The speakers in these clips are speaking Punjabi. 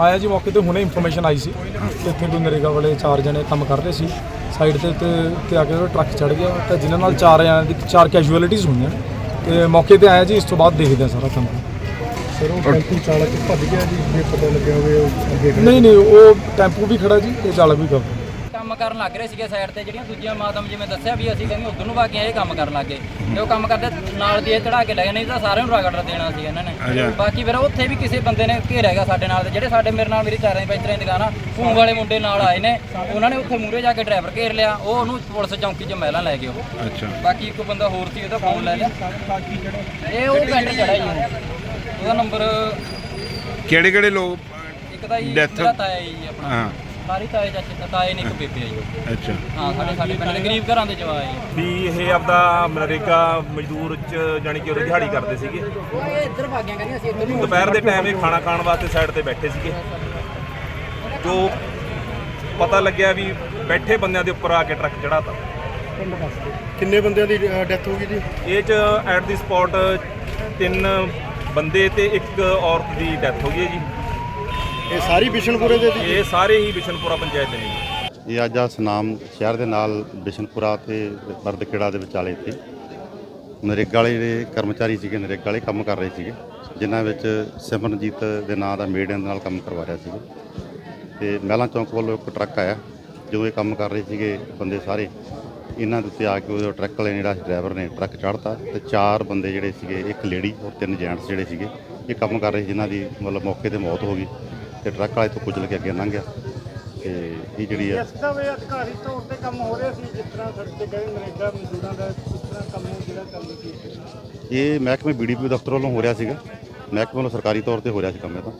ਆਇਆ ਜੀ ਮੌਕੇ ਤੇ ਹੁਣੇ ਇਨਫੋਰਮੇਸ਼ਨ ਆਈ ਸੀ ਕਿ ਇੱਥੇ ਕੋਈ ਨਰੇਗਾ ਵਾਲੇ ਚਾਰ ਜਣੇ ਕੰਮ ਕਰ ਰਹੇ ਸੀ। ਸਾਈਡ ਤੇ ਤੇ ਆ ਕੇ ਉਹ ਟਰੱਕ ਚੜ ਗਿਆ। ਤੇ ਜਿਨ੍ਹਾਂ ਨਾਲ ਚਾਰ ਜਣਿਆਂ ਦੀ ਚਾਰ ਕੈਜੂਅਲਿਟੀਜ਼ ਹੋਈਆਂ। ਤੇ ਮੌਕੇ ਤੇ ਆਇਆ ਜੀ ਇਸ ਤੋਂ ਬਾਅਦ ਦੇਖਦੇ ਆ ਸਾਰਾ ਕੰਮ। ਸਰ ਉਹ ਟੈਂਪੂ ਚਾਲਕ ਭੱਜ ਗਿਆ ਜੀ ਜੇ ਪਤਾ ਲੱਗਿਆ ਹੋਵੇ ਨਹੀਂ ਨਹੀਂ ਉਹ ਟੈਂਪੂ ਵੀ ਖੜਾ ਜੀ ਤੇ ਚਾਲਕ ਵੀ ਖੜਾ ਕੰਮ ਕਰਨ ਲੱਗ ਰਹੇ ਸੀਗੇ ਸਾਈਡ ਤੇ ਜਿਹੜੀਆਂ ਦੂਜੀਆਂ ਮਾਤਮ ਜਿਵੇਂ ਦੱਸਿਆ ਵੀ ਅਸੀਂ ਕਹਿੰਦੇ ਉਧਰ ਨੂੰ ਭਾਗੀਆਂ ਇਹ ਕੰਮ ਕਰਨ ਲੱਗੇ ਤੇ ਉਹ ਕੰਮ ਕਰਦੇ ਨਾਲ ਦੀ ਇਹ ਚੜਾ ਕੇ ਲੈ ਗਏ ਨਹੀਂ ਤਾਂ ਸਾਰਿਆਂ ਨੂੰ ਰਗੜ ਦੇਣਾ ਸੀ ਇਹਨਾਂ ਨੇ। ਬਾਕੀ ਫਿਰ ਉੱਥੇ ਵੀ ਕਿਸੇ ਬੰਦੇ ਨੇ ਘੇਰਿਆ ਹੈਗਾ ਸਾਡੇ ਨਾਲ ਤੇ ਜਿਹੜੇ ਸਾਡੇ ਮੇਰੇ ਨਾਲ ਮੇਰੀ ਚਾਰਾਂ ਦੀ ਪੈਂਚਰਾਂ ਦੀ ਦੁਕਾਨ ਆ ਫੂਮ ਵਾਲੇ ਮੁੰਡੇ ਨਾਲ ਆਏ ਨੇ ਉਹਨਾਂ ਨੇ ਉੱਥੇ ਮੂਰੇ ਜਾ ਕੇ ਡਰਾਈਵਰ ਘੇਰ ਲਿਆ ਉਹ ਉਹਨੂੰ ਪੁਲਿਸ ਚੌਂਕੀ 'ਚ ਮਹਿਲਾਂ ਲੈ ਗਏ ਉਹ। ਅੱਛਾ। ਬਾਕੀ ਇੱਕ ਬੰਦਾ ਹੋਰ ਸੀ ਉਹਦਾ ਫੋਨ ਲੈ ਲਿਆ। ਇਹ ਉਹ ਕੈਂਟਰ ਚੜਾ ਜੀ ਉਹ। ਉਹਦਾ ਨੰਬਰ ਕਿਹੜੇ ਕਿਹੜੇ ਲੋਕ ਇੱਕ ਦਾ ਜੀ ਮੇਰਾ ਤਾਇਆ ਜੀ ਆਪਣਾ। ਹਾਂ। ਸਾਰੀ ਤਾਏ ਚਾਚੇ ਤਾਏ ਨੇ ਇੱਕ ਬੇਬੇ ਆ ਜੀ ਅੱਛਾ। ਹਾਂ ਸਾਡੇ ਸਾਡੇ ਪਿੰਡ ਦੇ ਗਰੀਬ ਘਰਾਂ ਦੇ ਜਵਾ ਆ ਜੀ। ਵੀ ਇਹ ਆਪਦਾ ਮਨਰੇਗਾ ਮਜ਼ਦੂਰ ਚ ਜਾਣੀ ਕਿ ਉਹ ਦਿਹਾੜੀ ਕਰਦੇ ਸੀਗੇ? ਉਹ ਇਹ ਇੱਧਰ ਭਾਗੀਆਂ ਕਹਿੰਦੀਆਂ ਅਸੀਂ ਇੱਧਰ ਨੂੰ ਦੁਪਹਿਰ ਦੇ ਟਾਈਮ ਇਹ ਖਾਣਾ ਖਾਣ ਵਾਸਤੇ ਸਾਈਡ ਤੇ ਬੈਠੇ ਸੀਗੇ। ਜੋ ਪਤਾ ਲੱਗਿਆ ਵੀ ਬੈਠੇ ਬੰਦਿਆਂ ਦੇ ਉੱਪਰ ਆ ਕੇ ਟਰੱਕ ਚੜਾਤਾ ਕਿੰਨੇ ਬੰਦਿਆਂ ਦੀ ਡੈਥ ਹੋ ਗਈ ਜੀ? ਇਹ ਚ ਐਟ ਦੀ ਸਪੌਟ ਤਿੰਨ ਬੰਦੇ ਤੇ ਇੱਕ ਔਰਤ ਦੀ ਡੈਥ ਹੋ ਗਈ ਹੈ ਜੀ। ਇਹ ਸਾਰੀ ਬਿਸ਼ਨਪੁਰੇ ਦੇ ਇਹ ਸਾਰੇ ਹੀ ਬਿਸ਼ਨਪੁਰਾ ਪੰਚਾਇਤ ਦੇ ਨੇ ਜੀ। ਇਹ ਅੱਜ ਆ ਸਨਾਮ ਸ਼ਹਿਰ ਦੇ ਨਾਲ ਬਿਸ਼ਨਪੁਰਾ ਤੇ ਬਰਦਕਿੜਾ ਦੇ ਵਿਚਾਲੇ ਇੱਥੇ। ਨਰੇਗਾ ਵਾਲੇ ਜਿਹੜੇ ਕਰਮਚਾਰੀ ਸੀਗੇ ਨਰੇਗਾ ਵਾਲੇ ਕੰਮ ਕਰ ਰਹੇ ਸੀਗੇ ਜਿਨ੍ਹਾਂ ਵਿੱਚ ਸਿਮਰਨਜੀਤ ਦੇ ਨਾਂ ਦਾ ਮੇਡਨ ਨਾਲ ਕੰਮ ਕਰਵਾ ਰਿਹਾ ਸੀਗਾ। ਤੇ ਮਹਿਲਾ ਚੌਂਕ ਵੱਲੋਂ ਇੱਕ ਟਰੱਕ ਆਇਆ ਜਦੋਂ ਇਹ ਕੰਮ ਕਰ ਰਹੇ ਸੀਗੇ ਬੰਦੇ ਸਾਰੇ। ਇਹਨਾਂ ਦੇ ਉੱਤੇ ਆ ਕੇ ਉਹ ਟਰੱਕ ਵਾਲੇ ਨੇ ਜਿਹੜਾ ਡਰਾਈਵਰ ਨੇ ਟਰੱਕ ਚੜ੍ਹਤਾ ਤੇ ਚਾਰ ਬੰਦੇ ਜਿਹੜੇ ਸੀਗੇ ਇੱਕ ਲੇਡੀ ਔਰ ਤਿੰਨ ਜੈਂਟਸ ਜਿਹੜੇ ਸੀਗੇ ਇਹ ਕੰਮ ਕਰ ਰਹੇ ਸੀ। ਜਿਨ੍ਹਾਂ ਦੀ ਮਤਲਬ ਮੌਕੇ ਤੇ ਮੌਤ ਹੋ ਗਈ। ਤੇ ਟਰੱਕ ਵਾਲੇ ਤੋਂ ਕੁਚਲ ਕੇ ਅੱਗੇ ਲੰਘ ਗਿਆ ਤੇ ਇਹ ਜਿਹੜੀ ਹੈ ਦਾ ਵੇ ਅਧਿਕਾਰੀ ਤੌਰ ਤੇ ਕੰਮ ਹੋ ਰਿਹਾ ਸੀ ਜਿਸ ਤਰ੍ਹਾਂ ਸੜਕ ਤੇ ਗਏ ਨਰੇਗਾ ਮਜ਼ਦੂਰਾਂ ਦਾ ਇਸ ਤਰ੍ਹਾਂ ਕੰਮ ਜਿਹੜਾ ਕੰਮ ਸੀ ਇਹ ਮਹਿਕਮੇ ਬੀਡੀਪੀ ਦਫ਼ਤਰ ਵੱਲੋਂ ਹੋ ਰਿਹਾ ਸੀਗਾ। ਮਹਿਕਮੇ ਵੱਲੋਂ ਸਰਕਾਰੀ ਤੌਰ ਤੇ ਹੋ ਰਿਹਾ ਸੀ ਕੰਮ ਇਹ ਤਾਂ।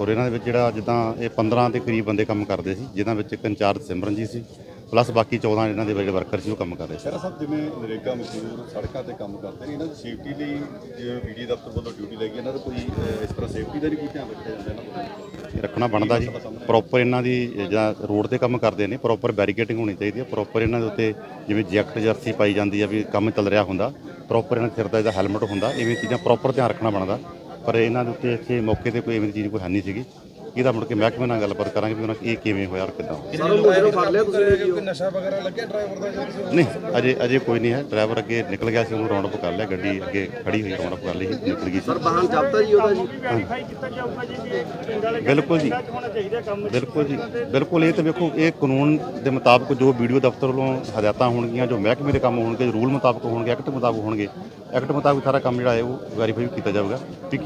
ਔਰ ਇਹਨਾਂ ਦੇ ਵਿੱਚ ਜਿਹੜਾ ਜਿੱਦਾਂ ਇਹ 15 ਦੇ ਕਰੀਬ ਬੰਦੇ ਕੰਮ ਕਰਦੇ ਸੀ ਜਿਨ੍ਹਾਂ ਵਿੱਚ ਇੱਕ ਇੰਚਾਰਜ ਸਿਮਰਨਜੀਤ ਸੀ ਪਲੱਸ ਬਾਕੀ 14 ਇਹਨਾਂ ਦੇ ਜਿਹੜੇ ਵਰਕਰ ਸੀ ਉਹ ਕੰਮ ਕਰ ਰਹੇ ਸੀ। ਸ਼ਹਿਰਾ ਸਾਹਿਬ ਜਿਵੇਂ ਨਰੇਗਾ ਮਜ਼ਦੂਰ ਸੜਕਾਂ ਤੇ ਕੰਮ ਕਰਦੇ ਨੇ ਇਹਨਾਂ ਦੀ ਸੇਫਟੀ ਲਈ ਜਿਵੇਂ ਬੀਡੀ ਦਫ਼ਤਰ ਵੱਲੋਂ ਡਿਊਟੀ ਲੱਗੀ ਇਹਨਾਂ ਦਾ ਕੋਈ ਇਸ ਤਰ੍ਹਾਂ ਸੇਫਟੀ ਦਾ ਨਹੀਂ ਕੋਈ ਧਿਆਨ ਰੱਖਿਆ ਜਾਂਦਾ ਇਹਨਾਂ ਇਹ ਰੱਖਣਾ ਬਣਦਾ ਜੀ। ਪ੍ਰੋਪਰ ਇਹਨਾਂ ਦੀ ਜਾਂ ਰੋਡ ਤੇ ਕੰਮ ਕਰਦੇ ਨੇ ਪ੍ਰੋਪਰ ਬੈਰੀਕੇਡਿੰਗ ਹੋਣੀ ਚਾਹੀਦੀ ਹੈ ਪ੍ਰੋਪਰ ਇਹਨਾਂ ਦੇ ਉੱਤੇ ਜਿਵੇਂ ਜੈਕਟ ਜਰਸੀ ਪਾਈ ਜਾਂਦੀ ਹੈ ਵੀ ਕੰਮ ਚੱਲ ਰਿਹਾ ਹੁੰਦਾ ਪ੍ਰੋਪਰ ਇਹਨਾਂ ਦੇ ਸਿਰ ਦਾ ਇਹਦਾ ਹੈਲਮਟ ਹੁੰਦਾ ਇਵੇਂ ਚੀਜ਼ਾਂ ਪ੍ਰੋਪਰ ਧਿਆਨ ਰੱਖਣਾ ਬਣਦਾ। ਪਰ ਇਹਨਾਂ ਦੇ ਉੱਤੇ ਇੱਥੇ ਮੌਕੇ ਤੇ ਕੋਈ ਐਵੇਂ ਦੀ ਚੀਜ਼ ਕੋਈ ਹੈ ਨਹੀਂ ਸੀਗੀ। ਇਹਦਾ ਮੁੜ ਕੇ ਮਹਿਕਮੇ ਨਾਲ ਗੱਲਬਾਤ ਕਰਾਂਗੇ ਵੀ ਉਹਨਾਂ ਇਹ ਕਿਵੇਂ ਹੋਇਆ ਔਰ ਕਿੱਦਾਂ ਨਹੀਂ ਅਜੇ ਅਜੇ ਕੋਈ ਨਹੀਂ ਹੈ। ਡਰਾਈਵਰ ਅੱਗੇ ਨਿਕਲ ਗਿਆ ਸੀ ਉਹਨੂੰ ਰਾਉਂਡ ਅਪ ਕਰ ਲਿਆ ਗੱਡੀ ਅੱਗੇ ਖੜੀ ਹੋਈ ਰਾਉਂਡ ਅਪ ਕਰ ਲਈ ਸੀ, ਨਿਕਲ ਗਈ ਸੀ। ਸਰ ਵਾਹਨ ਜ਼ਬਤਾ ਜੀ ਉਹਦਾ ਜੀ? ਕੀਤਾ ਜਾਊਗਾ ਜੀ ਪਿੰਡ ਵਾਲੇ ਬਿਲਕੁਲ ਜੀ। ਹੋਣਾ ਚਾਹੀਦਾ ਕੰਮ ਬਿਲਕੁਲ ਜੀ। ਬਿਲਕੁਲ ਇਹ ਤਾਂ ਵੇਖੋ ਇਹ ਕਾਨੂੰਨ ਦੇ ਮੁਤਾਬਕ ਜੋ ਵੀਡੀਓ ਦਫ਼ਤਰ ਵੱਲੋਂ ਹਦਾਇਤਾਂ ਹੋਣਗੀਆਂ ਜੋ ਮਹਿਕਮੇ ਦੇ ਕੰਮ ਹੋਣਗੇ ਰੂਲ ਮੁਤਾਬਕ ਹੋਣਗੇ ਐਕਟ ਮੁਤਾਬਕ ਹੋਣਗੇ ਐਕਟ ਮੁਤਾਬਕ ਸਾਰਾ ਕੰਮ ਜਿਹੜਾ ਹੈ ਉਹ ਵੈਰੀਫਾਈ ਕੀਤਾ ਜਾਊਗਾ ਵੀ